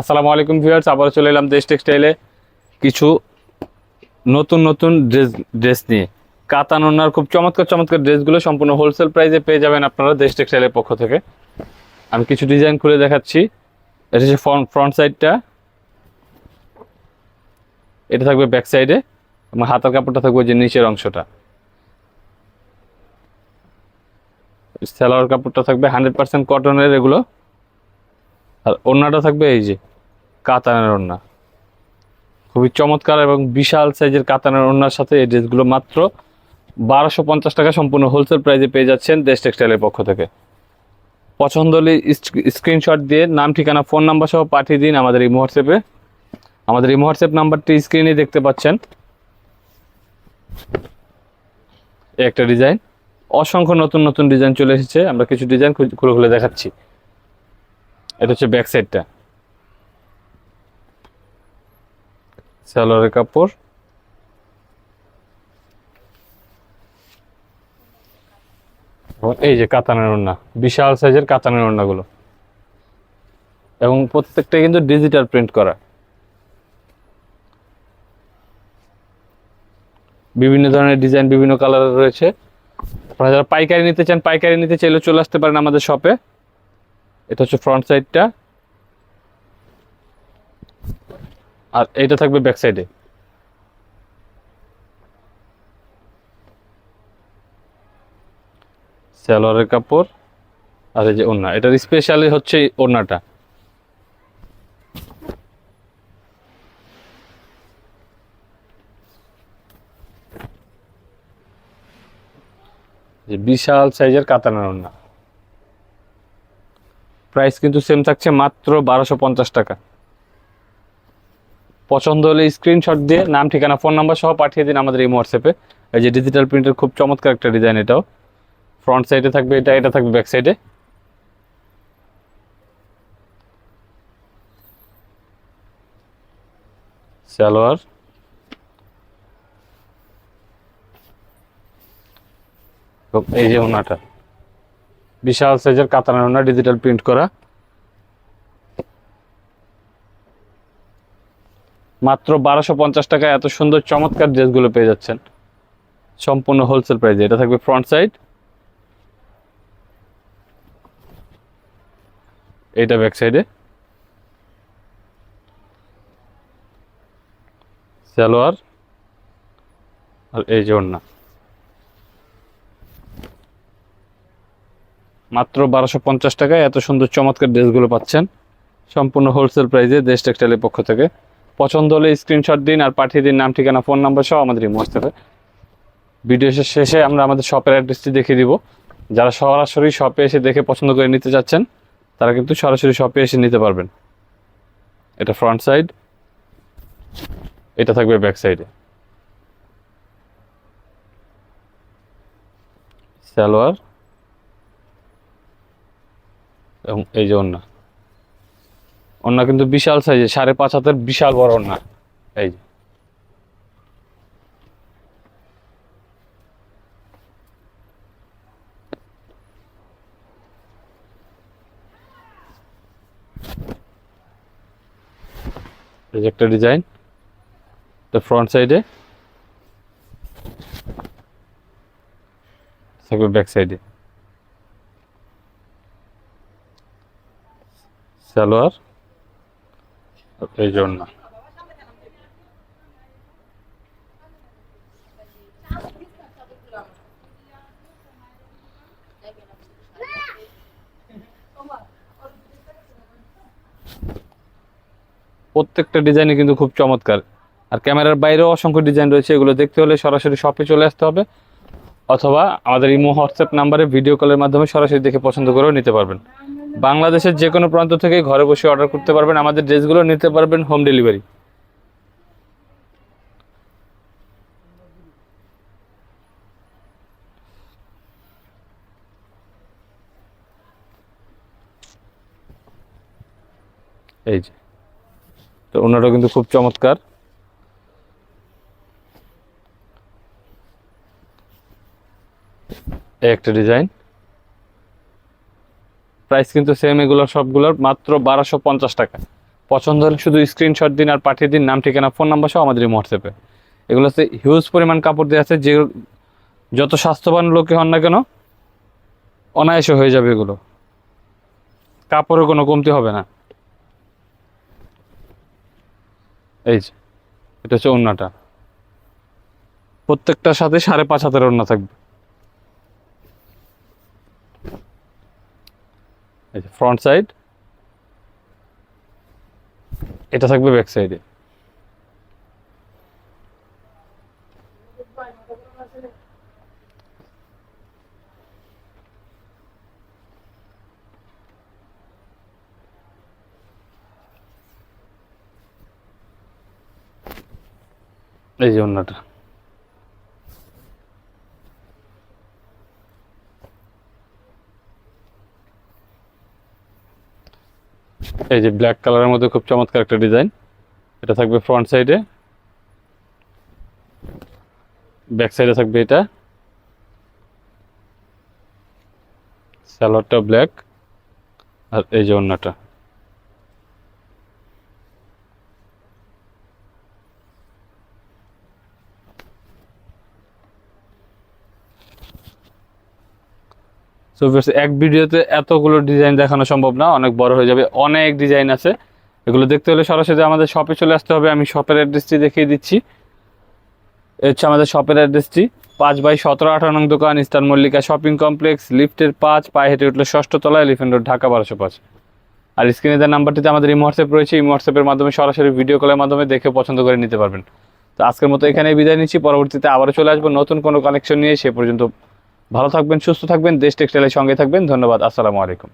আসসালামু আলাইকুম ভিউয়ার্স আবার চলে এলাম দেশ টেক্সটাইলে। কিছু নতুন নতুন ড্রেস ড্রেস নিয়ে। কাতান কাতানোনার খুব চমৎকার চমৎকার ড্রেসগুলো সম্পূর্ণ হোলসেল প্রাইসে পেয়ে যাবেন আপনারা দেশ টেক্সটাইলের পক্ষ থেকে। আমি কিছু ডিজাইন খুলে দেখাচ্ছি। এটা হচ্ছে ফ্রন্ট ফ্রন্ট সাইডটা এটা থাকবে ব্যাক সাইডে এবং হাতার কাপড়টা থাকবে যে নিচের অংশটা। সালোয়ার কাপড়টা থাকবে হান্ড্রেড পার্সেন্ট কটনের এগুলো। আর ওড়নাটা থাকবে এই যে কাতানের ওড়না। খুবই চমৎকার এবং বিশাল সাইজের কাতানের ওড়নার সাথে এই ড্রেসগুলো মাত্র বারোশো পঞ্চাশ টাকা সম্পূর্ণ হোলসেল প্রাইসে পেয়ে যাচ্ছেন দেশ টেক্সটাইলের পক্ষ থেকে। পছন্দ হলে স্ক্রিনশট দিয়ে নাম, ঠিকানা ফোন নাম্বার সহ পাঠিয়ে দিন আমাদের এই হোয়াটসঅ্যাপে আমাদের এই হোয়াটসঅ্যাপ নাম্বারটি স্ক্রিনে দেখতে পাচ্ছেন। একটা ডিজাইন অসংখ্য নতুন নতুন ডিজাইন চলে এসেছে। আমরা কিছু ডিজাইন খুলে খুলে দেখাচ্ছি। এটা হচ্ছে ব্যাক সাইডটা সালোয়ারের কাপড়। এই যে কাতানের ওড়না, বিশাল সাইজের কাতানের ওড়নাগুলো। এবং প্রত্যেকটা কিন্তু ডিজিটাল প্রিন্ট করা। বিভিন্ন ধরনের ডিজাইন বিভিন্ন কালারের রয়েছে। আপনারা যারা পাইকারি নিতে চান, পাইকারি নিতে চাইলে চলে আসতে পারেন আমাদের শপে এটা হচ্ছে ফ্রন্ট সাইডটা আর এইটা থাকবে ব্যাক সাইডে সালোয়ারের কাপড় আর এই যে ওড়না। এটার স্পেশালি হচ্ছে ওড়নাটা। যে বিশাল সাইজের কাতানের ওড়না। প্রাইস কিন্তু সেম থাকছে মাত্র বারোশো পঞ্চাশ টাকা। পছন্দ হলে স্ক্রিনশট দিয়ে নাম, ঠিকানা ফোন নাম্বার সহ পাঠিয়ে দিন আমাদের এই হোয়াটসঅ্যাপে এই যে ডিজিটাল প্রিন্টের খুব চমৎকার একটা ডিজাইন এটাও। ফ্রন্ট সাইডে থাকবে এটা এটা থাকবে ব্যাক সাইডে সালোয়ার। এই যে ওনাটা। বিশাল সাইজের কাতানের ওনা ডিজিটাল প্রিন্ট করা। মাত্র বারোশো পঞ্চাশ টাকায় এত সুন্দর চমৎকার ড্রেসগুলো পেয়ে যাচ্ছেন। সম্পূর্ণ হোলসেল প্রাইসে এটা থাকবে ফ্রন্ট সাইড এইটা ব্যাক সাইডে সালোয়ার। আর এই যে ওড়না। মাত্র বারোশো পঞ্চাশ টাকায় এত সুন্দর চমৎকার ড্রেসগুলো পাচ্ছেন। সম্পূর্ণ হোলসেল প্রাইসে দেশ টেক্সটাইলের পক্ষ থেকে। পছন্দ হলে স্ক্রিনশট দিন আর পাঠিয়ে দিন নাম, ঠিকানা ফোন নাম্বার সহ আমাদের এই হোয়াটসঅ্যাপে। ভিডিও শেষে আমরা আমাদের শপের অ্যাড্রেসটি দেখিয়ে দিব। যারা সরাসরি শপে এসে দেখে পছন্দ করে নিতে চাচ্ছেন, তারা কিন্তু সরাসরি শপে এসে নিতে পারবেন। এটা ফ্রন্ট সাইড এটা থাকবে ব্যাক সাইডে সালোয়ার এবং এই যে ওন্না ওন্না কিন্তু বিশাল সাইজে সাড়ে পাঁচ হাতের বিশাল বড় ওন্না এই যে। এই যে একটা ডিজাইন তো ফ্রন্ট সাইডে থাকবে ব্যাক সাইডে সালোয়ার। এই জন্য প্রত্যেকটা ডিজাইনে কিন্তু খুব চমৎকার। আর ক্যামেরার বাইরেও অসংখ্য ডিজাইন রয়েছে এগুলো দেখতে হলে সরাসরি শপে চলে আসতে হবে। অথবা আমাদের ইমো হোয়াটসঅ্যাপ নাম্বারে ভিডিও কলের মাধ্যমে সরাসরি দেখে পছন্দ করেও নিতে পারবেন। বাংলাদেশের যে কোনো প্রান্ত থেকে ঘরে বসে অর্ডার করতে পারবেন। আমাদের ড্রেসগুলো নিতে পারবেন হোম ডেলিভারি এই যে। তো ওনারও কিন্তু খুব চমৎকার। একটা ডিজাইন। প্রাইস কিন্তু সেম এগুলো সবগুলোর মাত্র বারোশো পঞ্চাশ টাকা। পছন্দ হলে শুধু স্ক্রিনশট দিন আর পাঠিয়ে দিন, নাম, ঠিকানা ফোন নাম্বার সহ আমাদের হোয়াটসঅ্যাপে এগুলো হচ্ছে হিউজ পরিমাণ কাপড় দেওয়া আছে, যে যত স্বাস্থ্যবান লোকে হন না কেন, অনায়াসে হয়ে যাবে এগুলো। কাপড়ের কোনো কমতি হবে না। এই যে, এটা হচ্ছে ওড়নাটা। প্রত্যেকটার সাথে সাড়ে পাঁচ হাতের ওড়না থাকবে। এই যে ফ্রন্ট সাইড এটা থাকবে ব্যাক সাইডে এই যে অন্যটা। এই যে ব্ল্যাক কালারের মধ্যে খুব চমৎকার একটা ডিজাইন এটা থাকবে ফ্রন্ট সাইডে ব্যাক সাইডে থাকবে এটা। স্যালোয়ারটা ব্ল্যাক আর এই যে অন্যটা। সো এক ভিডিওতে এতগুলো ডিজাইন দেখানো সম্ভব না, অনেক বড় হয়ে যাবে। অনেক ডিজাইন আছে। এগুলো দেখতে হলে সরাসরি আমাদের শপে চলে আসতে হবে। আমি শপের অ্যাড্রেসটি দেখিয়ে দিচ্ছি। হচ্ছে আমাদের শপের অ্যাড্রেসটি পাঁচ বাই সতেরো আঠারো দোকান, ইস্টার্ন মল্লিকা শপিং কমপ্লেক্স লিফটের পাঁচ, পায়ে হেঁটে উঠলে ষষ্ঠ তলা এলিফেন্ট রোড ঢাকা বারোশো পাঁচ। আর স্ক্রিনে দেওয়ার নাম্বারটিতে আমাদের এই হোয়াটসঅ্যাপ রয়েছে, এই হোয়াটসঅ্যাপের মাধ্যমে সরাসরি ভিডিও কলের মাধ্যমে দেখে পছন্দ করে নিতে পারবেন। তো আজকের মতো এখানে বিদায় নিচ্ছি। পরবর্তীতে আবারও চলে আসব। নতুন কোনো কালেকশন নিয়ে সে পর্যন্ত ভালো থাকবেন সুস্থ থাকবেন দেশ টেক্সটাইলের সঙ্গে থাকবেন। ধন্যবাদ আসসালামু আলাইকুম।